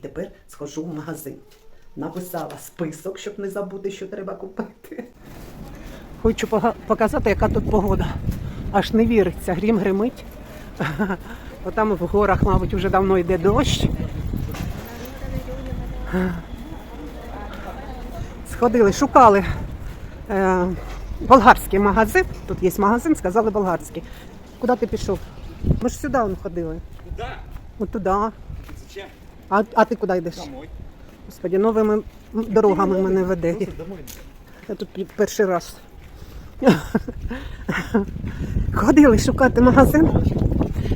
Тепер схожу в магазин. Написала список, щоб не забути, що треба купити. Хочу показати, яка тут погода. Аж не віриться, грім гримить. Отам в горах, мабуть, вже давно йде дощ. Сходили, шукали е, болгарський магазин. Тут є магазин, сказали болгарський. Куди ти пішов? Ми ж сюди ходили. Куда? От туди. А, а ти куди йдеш? Домой. Господи, новими дорогами мене веде. Я тут перший раз. Ходили шукати магазин.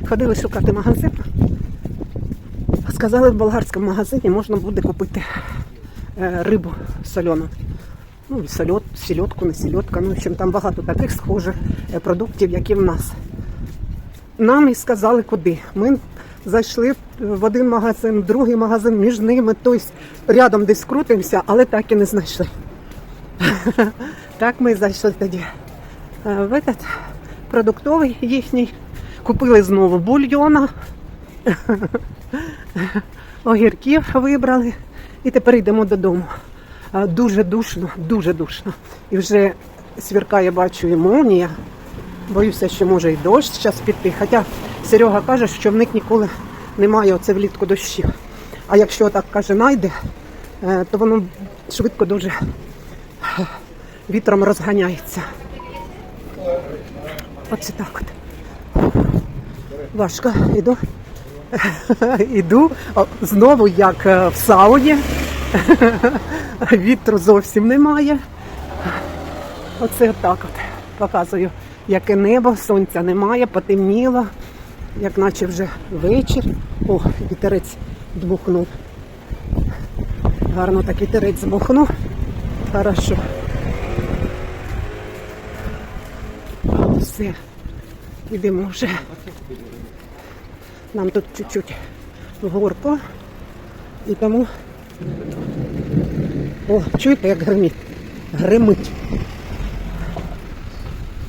Ходили шукати магазин. Сказали, в болгарському магазині можна буде купити е, рибу солену. Ну, і сольот, сільотку, не сільотка. Ну, в общем, там багато таких схожих е, продуктів, які в нас. Нам і сказали, куди. Ми зайшли в один магазин, в другий магазин, між ними, тобто рядом десь крутимося, але так і не знайшли. Так ми зайшли тоді е, в этот продуктовий їхній. Купили знову бульйона, огірків вибрали і тепер йдемо додому. Е, Дуже душно, дуже душно. І вже свіркає, бачу, і молнія. Боюся, що може і дощ зараз піти. Хоча Серега каже, що в них ніколи немає оце влітку дощів. А якщо так каже, найде, е, то воно швидко дуже вітром розганяється. Оце так от. Важко іду. Іду знову як е, в сауні. Вітру зовсім немає. Оце так от. Показую, яке небо, сонця немає, потемніло, як наче вже вечір. О, вітерець дмухнув. Гарно так вітерець дмухнув. Хорошо. Все. Йдемо вже. Нам тут чуть-чуть горко. І тому. О, чуєте, як гримить? Гримить.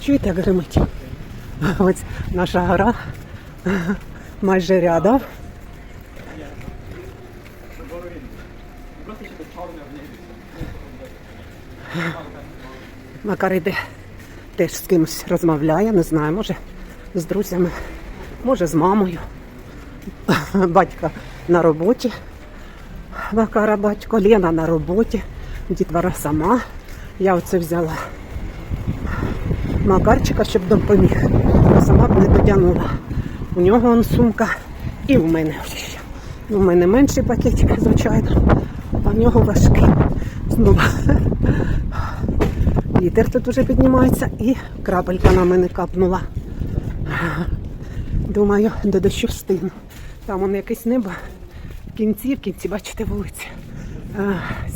Чуєте, як гримить? Ось наша гора майже рядом. Макар іде теж з кимось розмовляє, не знаю, може з друзями, може з мамою. Батько на роботі. Макара батько, Лена на роботі, дітвора сама. Я оце взяла Макарчика, щоб допоміг. А сама б не дотягнула. У нього он сумка і в мене ще. У мене менший пакетик, звичайно, а в нього важкий. Знову. Вітер тут уже піднімається і крапелька на мене капнула. Думаю, до дощу встигну. Там воно якесь небо в кінці, в кінці, бачите, вулиці.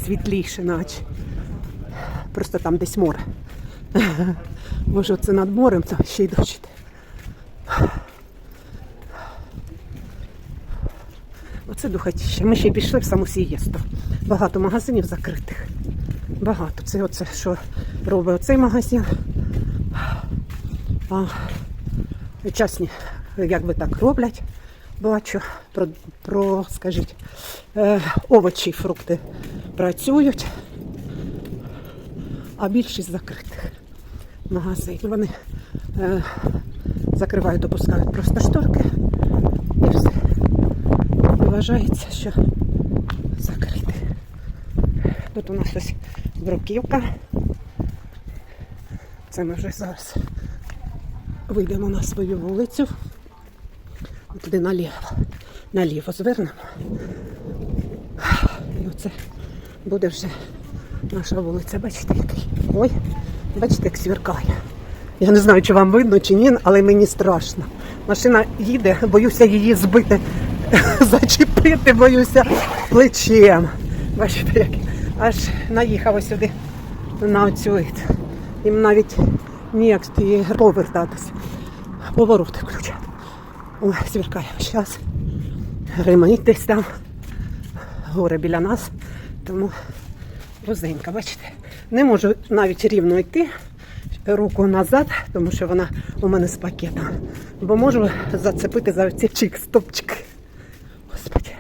Світліше, наче. Просто там десь море. Може, це над морем, там ще й дощ. Оце духотіще. Ми ще й пішли в саму сієсту. Багато магазинів закритих. Багато. Це оце, що робить оцей магазин. А частні, як би так роблять, бачу, про, про скажіть, е, овочі і фрукти працюють, а більшість закритих магазинів. Вони е, закривають, допускають просто шторки вважається, що закрите. Тут у нас ось бруківка. Це ми вже зараз вийдемо на свою вулицю. Туди наліво. Наліво звернемо. І оце буде вже наша вулиця. Бачите, який? Ой, бачите, як сверкає. Я не знаю, чи вам видно, чи ні, але мені страшно. Машина їде, боюся її збити, зачепити, боюся плечем. Бачите, як аж наїхала сюди на ід. Їм навіть ніяк з тієї гри повертатись. Повороти включати. Ой. Зараз ремонт десь там. Горе біля нас. Тому вузенька, бачите? Не можу навіть рівно йти руку назад, тому що вона у мене з пакетом. Бо можу зацепити за ці чик стопчики. Господи.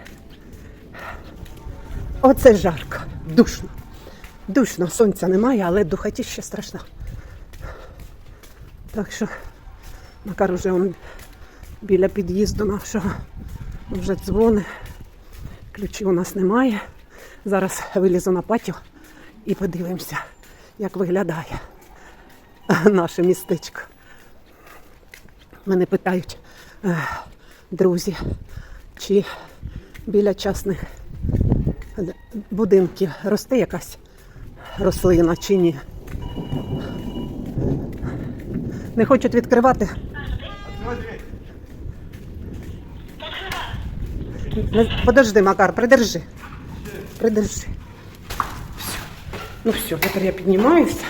Оце жарко, душно. Душно, сонця немає, але духоті ще страшна. Так що Макар уже он біля під'їзду нашого вже дзвони. Ключів у нас немає. Зараз вилізу на патіо і подивимося, як виглядає наше містечко. Мене питають е, друзі, чи біля частних будинків росте якась рослина чи ні. Не хочуть відкривати. Подожди, Макар, придержи. Придержи. Все. Ну все, тепер я піднімаюся.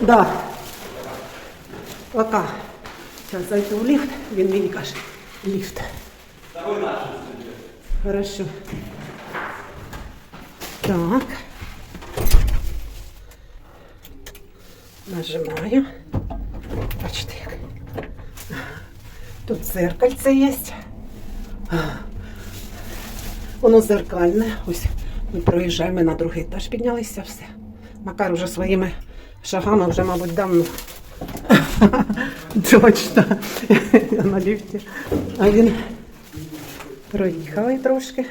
Да. Пока. Зараз зайду в ліфт, він мені каже, ліфт. Хорошо. Так. Нажимаю. Бачите, як. Тут зеркальце є. Воно зеркальне. Ось ми проїжджаємо на другий етаж, піднялися все. Макар уже своїми шагами вже, мабуть, давно. Точно. На ліфті. А він проїхали трошки.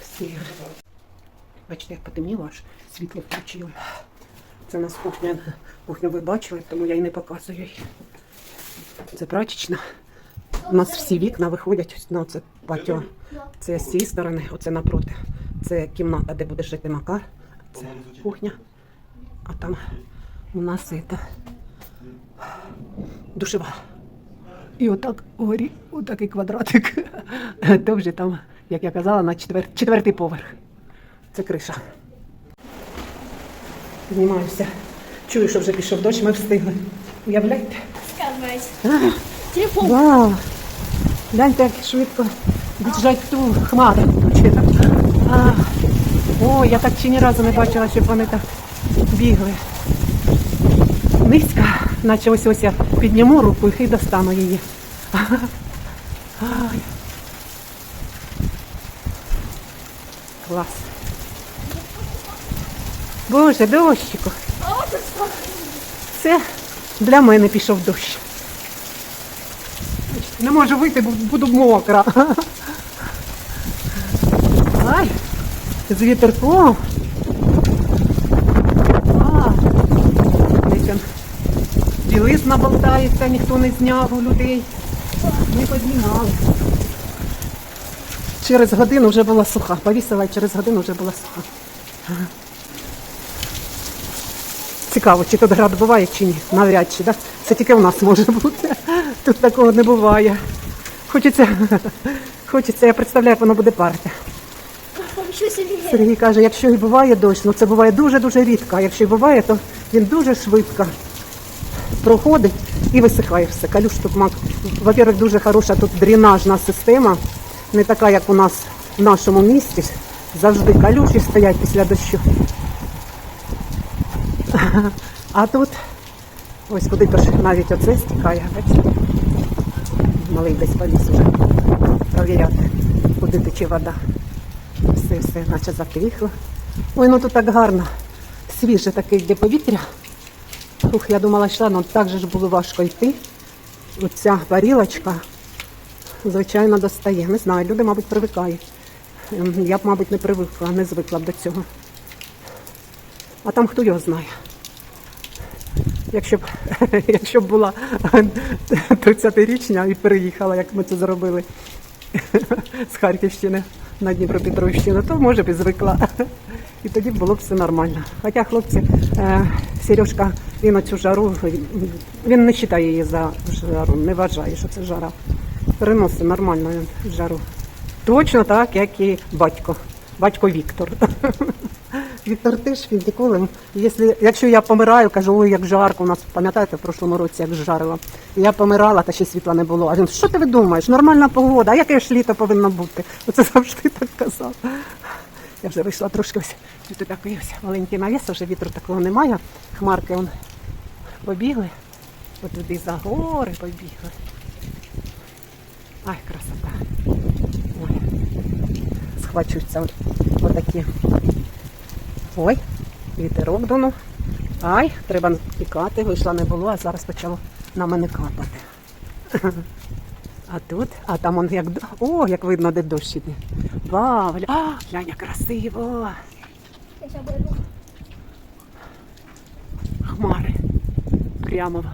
Всі. Бачите, як потемніло, аж світло включили. Це у нас кухня. Кухню ви бачили, тому я і не показую. Це прачечна. У нас всі вікна виходять на це патіо. Це з цієї сторони, оце напроти. Це кімната, де буде жити Макар. Це кухня. А там у нас це душева. І отак горі, отакий квадратик. То вже там, як я казала, на четвер... четвертий поверх. Це криша. Піднімаюся. Чую, що вже пішов дощ, ми встигли. Уявляєте? Телефон. Вау! Гляньте, як швидко біжать ту хмари. А, О, я так ще ні разу не бачила, щоб вони так бігли. Низько, наче ось ось я підніму руку і достану її. Клас. Боже, дощику. Це для мене пішов дощ. Не можу вийти, бо буду мокра. Ай, з вітерком. А, десь он білизна болтається, ніхто не зняв у людей. Ми познімали. Через годину вже була суха. Повісила і через годину вже була суха. Цікаво, чи тут град буває, чи ні. Навряд чи, да? Це тільки в нас може бути. Тут такого не буває. Хочеться, хочеться, я представляю, як воно буде парити. Сергій каже, якщо і буває дощ, ну це буває дуже-дуже рідко. А якщо і буває, то він дуже швидко проходить і висихає все. Калюш тут мак. Во-первых, дуже хороша тут дренажна система, не така, як у нас в нашому місті. Завжди калюші стоять після дощу. А тут ось куди то навіть оце стікає. Малий десь поліз уже провіряти, куди тече вода. Все, все, наче затихло. Ой, ну тут так гарно. Свіже таке йде повітря. Ух, я думала, йшла, але так же ж було важко йти. Оця парілочка, звичайно, достає. Не знаю, люди, мабуть, привикають. Ем, Я б, мабуть, не привикла, не звикла б до цього. А там хто його знає. Якщо б, якщо б була 30-річня і переїхала, як ми це зробили з Харківщини на Дніпропетровщину, то може б і звикла. І тоді було б все нормально. Хоча хлопці, е, Сережка, він оцю жару, він не вважає її за жару, не вважає, що це жара. Переносить нормально жару. Точно так, як і батько. Батько Віктор. Віктор теж він ніколи. Якщо, якщо я помираю, кажу, ой, як жарко. У нас пам'ятаєте, в прошлому році як жарило. Я помирала, та ще світла не було. А він, що ти думаєш? Нормальна погода, а яке ж літо повинно бути? Оце завжди так казав. Я вже вийшла трошки ось тут такий ось маленький навіс, вже вітру такого немає. Хмарки он побігли. От туди за гори побігли. Ай, красота. Ой. схвачуються от, отакі. Ой, вітерок дунув. Ай, треба тікати, вийшла не було, а зараз почало на мене капати. А тут, а там он як о, як видно, де дощ іде. Вау, а, глянь, красиво. Хмари прямо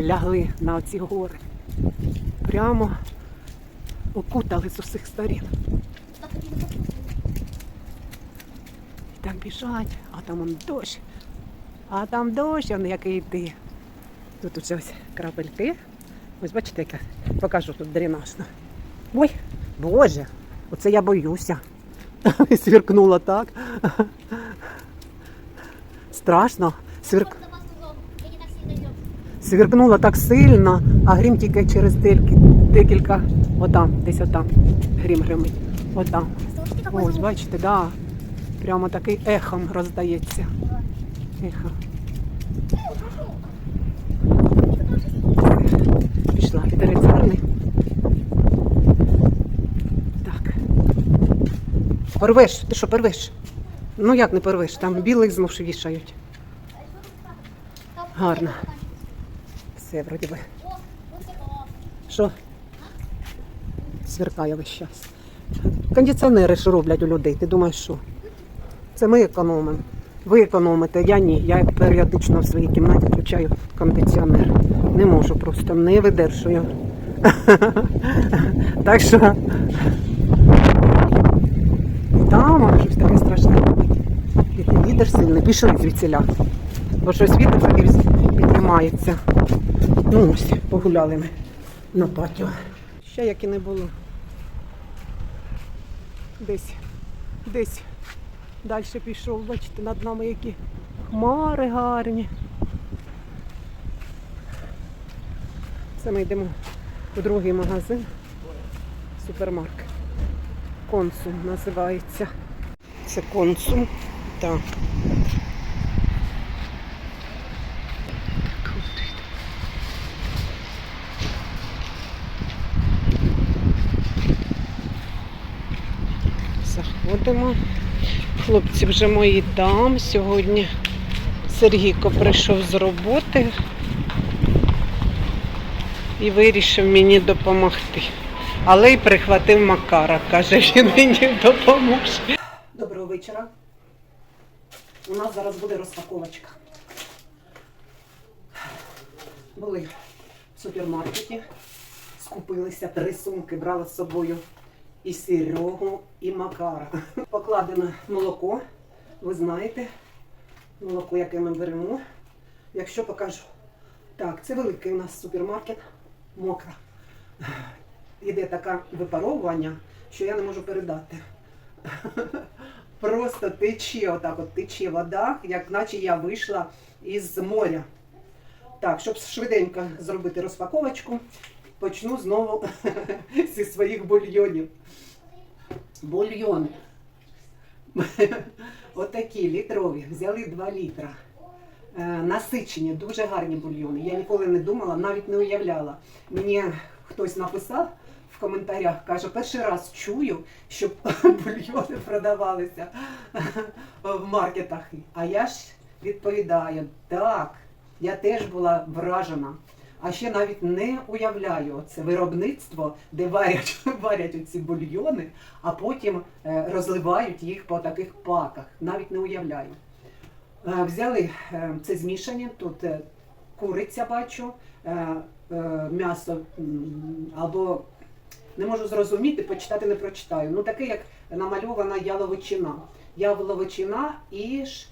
лягли на оці гори. Прямо окутали з усіх сторін. Так, так біжать, а там он дощ. А там дощ, он який йде. Тут уже ось крапельки. Ось бачите, яка покажу тут дренажно. Ой, Боже, оце я боюся. Свіркнуло так. Страшно. Свірк... Не так сильно. Так а грім тільки через декілька. Отам, десь отам. Грім гримить. Отам. Ось, бачите, да. Прямо такий ехом роздається. Ехо. Пішла вітерець гарний. Так. Порвеш, ти що порвеш? Ну як не порвеш? Там білих знов вішають. Гарно. Все, вроді би. Що? Сверкає весь час. Кондиціонери ж роблять у людей. Ти думаєш, що? Це ми економимо. Ви економите, я ні. Я періодично в своїй кімнаті включаю кондиціонер. Не можу просто, не видержую. Так що там щось таке страшне робить. І Вітер сильний, пішли звідсіля. Бо щось вітер такий піднімається. Ну ось, погуляли ми на патіо. Ще як і не було. Десь, десь далі пішов, бачите, над нами які хмари гарні. Це ми йдемо у другий магазин, супермаркет. Консум називається. Це консум. Так. Заходимо. Хлопці вже мої там. Сьогодні Сергійко прийшов з роботи і вирішив мені допомогти. Але й прихватив Макара. Каже, він мені допоможе. Доброго вечора. У нас зараз буде розпаковочка. Були в супермаркеті, скупилися три сумки, брала з собою і Серегу, і Макара. Покладено молоко, ви знаєте, молоко, яке ми беремо. Якщо покажу. Так, це великий у нас супермаркет, мокра. Іде таке випаровування, що я не можу передати. Просто тече, отак от тече вода, як наче я вийшла із моря. Так, щоб швиденько зробити розпаковочку, почну знову зі своїх бульйонів. Бульйони. Отакі літрові. Взяли 2 літра. Е, Насичені, дуже гарні бульйони. Я ніколи не думала, навіть не уявляла. Мені хтось написав в коментарях, каже, перший раз чую, щоб бульйони продавалися в маркетах. А я ж відповідаю, так, я теж була вражена. А ще навіть не уявляю це виробництво, де варять, варять оці бульйони, а потім е, розливають їх по таких паках. Навіть не уявляю. Е, Взяли е, це змішання, тут куриця бачу, м'ясо або не можу зрозуміти, почитати не прочитаю. Ну таке, як намальована яловичина. Яловичина і ж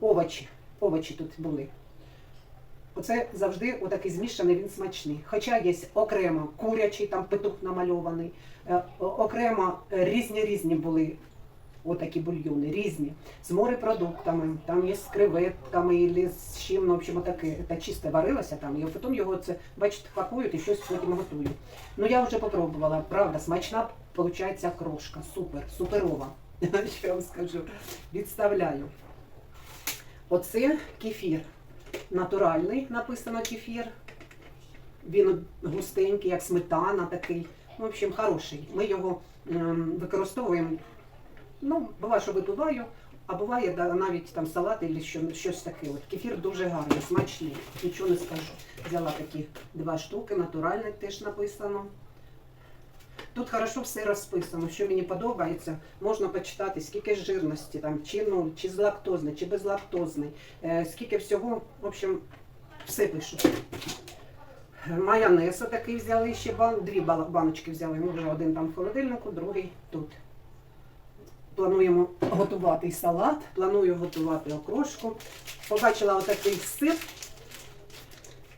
овочі. Овочі тут були. Оце завжди отакий змішаний, він смачний. Хоча є окремо курячий, там петух намальований, е, окремо е, різні-різні були отакі бульйони, різні. З морепродуктами, там є з креветками, і з чим, ну, в общем, таке. Це чисте варилося там, і потім його це, бачите, пакують і щось потім готують. Ну я вже попробувала, правда, смачна, виходить, крошка. Супер, суперова. Що я вам скажу. Відставляю. Оце кефір. Натуральний написано кефір. Він густенький, як сметана такий. В общем, хороший. Ми його ем, використовуємо. Ну, буває, що випиваю, а буває да, навіть там салат або що, щось таке. От. Кефір дуже гарний, смачний, нічого не скажу. Взяла такі два штуки, натуральний теж написано. Тут хорошо все розписано, що мені подобається. Можна почитати, скільки жирності, там, чи нуль, чи з лактозний, чи безлактозний, е, скільки всього, в общем, все пишуть. Майонез такий взяли ще бан, дві баночки взяли. Ну, вже один там в холодильнику, другий тут. Плануємо готувати салат, планую готувати окрошку. Побачила отакий сир.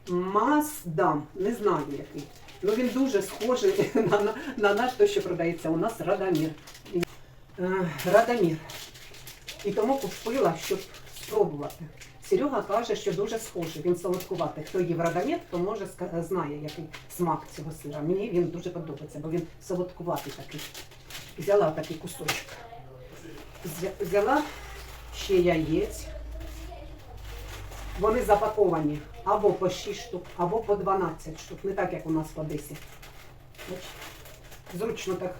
Маздам, не знаю який. Ну він дуже схожий на, на, на наш, той, що продається у нас Радомір. Е, Радомір. І тому купила, щоб спробувати. Серега каже, що дуже схожий, він солодкуватий. Хто їв радамет, то може знає, який смак цього сира. Мені він дуже подобається, бо він солодкуватий такий. Взяла такий кусочок. Взяла ще яєць. Вони запаковані або по 6 штук, або по 12 штук. Не так, як у нас по 10. Зручно так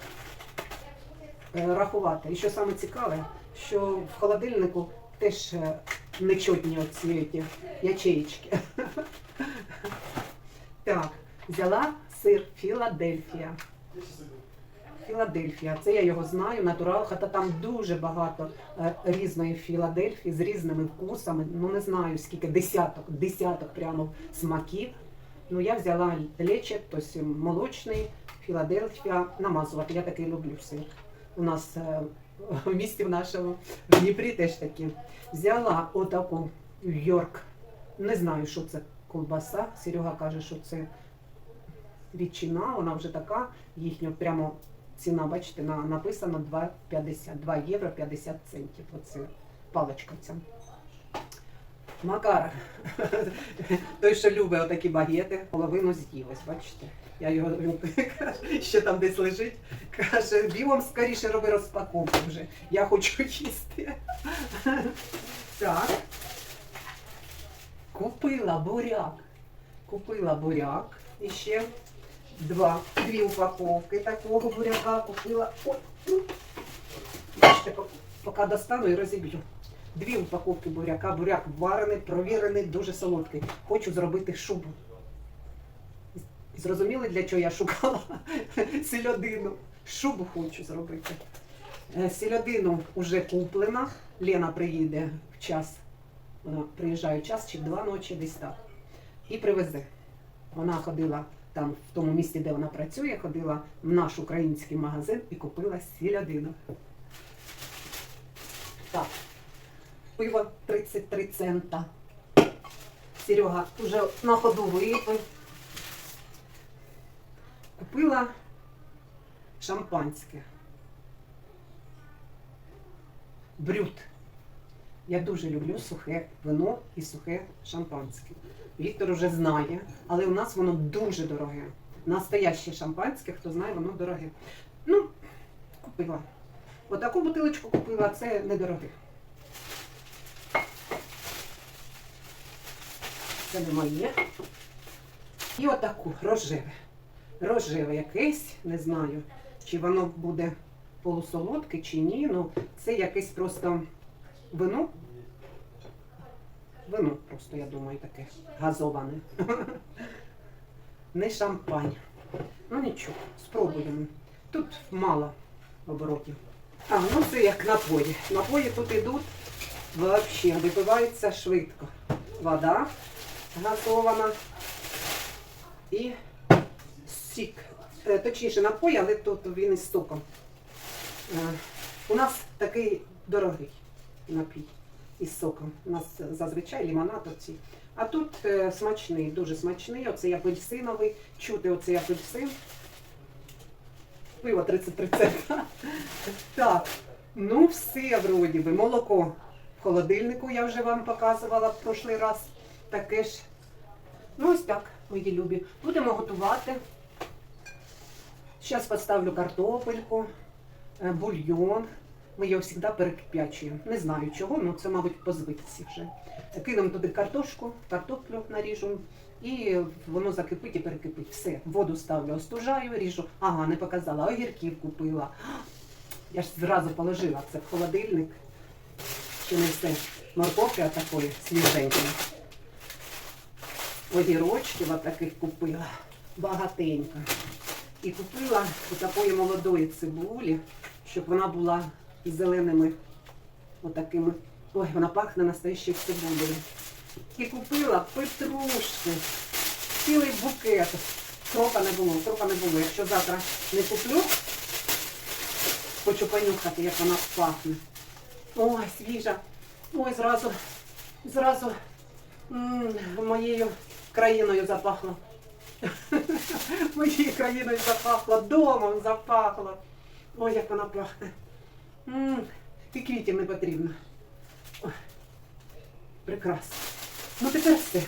е, рахувати. І що саме цікаве, що в холодильнику теж е, нечотні оці ячеїчки. Так, взяла сир Філадельфія. Філадельфія, це я його знаю, натурал, хоча там дуже багато е, різної Філадельфії з різними вкусами. Ну не знаю скільки, десяток, десяток прямо смаків. Ну я взяла лече, тобто молочний, Філадельфія, намазувати. Я такий люблю сир. У нас е, в місті в нашому, в Дніпрі теж такі. Взяла отаку Йорк. Не знаю, що це колбаса. Серега каже, що це ветчина, вона вже така, їхня прямо ціна, бачите, на, написано 2,50, 2 євро 50 центів. Оце паличка ця. Макар, той, що любить отакі багети, половину з'їв, бачите. Я його ще там десь лежить. Каже, бігом скоріше роби розпаковку вже. Я хочу їсти. Так. Купила буряк. Купила буряк. І ще два, дві упаковки такого буряка купила. Ой, ну, бачите, поки достану і розіб'ю. Дві упаковки буряка. Буряк варений, провірений, дуже солодкий. Хочу зробити шубу. Зрозуміли, для чого я шукала сільодину? Шубу хочу зробити. Е, Сільодину вже куплена. Лена приїде в час. Вона приїжджає в час чи два ночі, десь так. І привезе. Вона ходила там, в тому місці, де вона працює, ходила в наш український магазин і купила сільодину. Так. Пиво 33 цента. Серега вже на ходу випив. Купила шампанське. Брют. Я дуже люблю сухе вино і сухе шампанське. Віктор вже знає, але у нас воно дуже дороге. Настояще шампанське, хто знає, воно дороге. Ну, купила. Отаку бутилочку купила, це недороге. Це не моє. І отаку рожеве. Рожеве якесь, не знаю, чи воно буде полусолодке, чи ні. Ну, це якесь просто вино. Вино просто, я думаю, таке газоване. Не шампань. Ну нічого, спробуємо. Тут мало оборотів. А, ну це як напої. Напої тут йдуть взагалі, випиваються швидко. Вода газована і сік. Е, Точніше напій, але тут він із соком. Е, У нас такий дорогий напій із соком. У нас зазвичай лимонад оці. А тут е, смачний, дуже смачний. Оцей апельсиновий. Чути оцей апельсин. Пиво 33 цента. Так, ну все вроді би. Молоко в холодильнику я вже вам показувала в прошлий раз. Таке ж. Ну ось так, мої любі. Будемо готувати. Зараз поставлю картопельку, е, бульйон. Ми його завжди перекип'ячуємо. Не знаю чого, але це, мабуть, по звичці вже. Кинемо туди картошку, картоплю наріжу І воно закипить і перекипить. Все, воду ставлю, остужаю, ріжу. Ага, не показала, огірків купила. Я ж зразу положила це в холодильник. Ще не все. Морковки отакої свіженької. Огірочків отаких купила. Багатенько. І купила отакої молодої цибулі, щоб вона була із зеленими отакими. Ой, вона пахне настоящою цибулею. І купила петрушки. Цілий букет. Кропа не було, кропа не було. Якщо завтра не куплю, хочу понюхати, як вона пахне. Ой, свіжа. Ой, зразу, зразу моєю країною запахло. Моєю країною запахло, домом запахло. Ой, як вона пахне. М, не потрібно. Ой, прекрасно. Ну тепер все.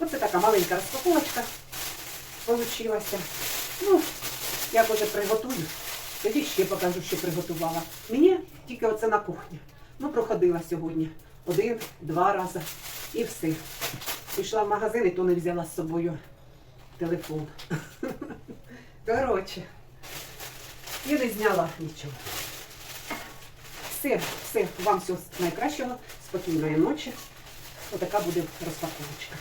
Оце така маленька розпаковочка получилася. Ну, як уже приготую, тоді ще покажу, що приготувала. Мені тільки оце на кухні. Ну, проходила сьогодні один-два рази і все. Пішла в магазин і то не взяла з собою телефон. Коротше, і не зняла нічого. Все, все, вам всього найкращого, спокійної ночі. Отака буде розпаковочка.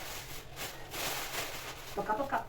Пока-пока.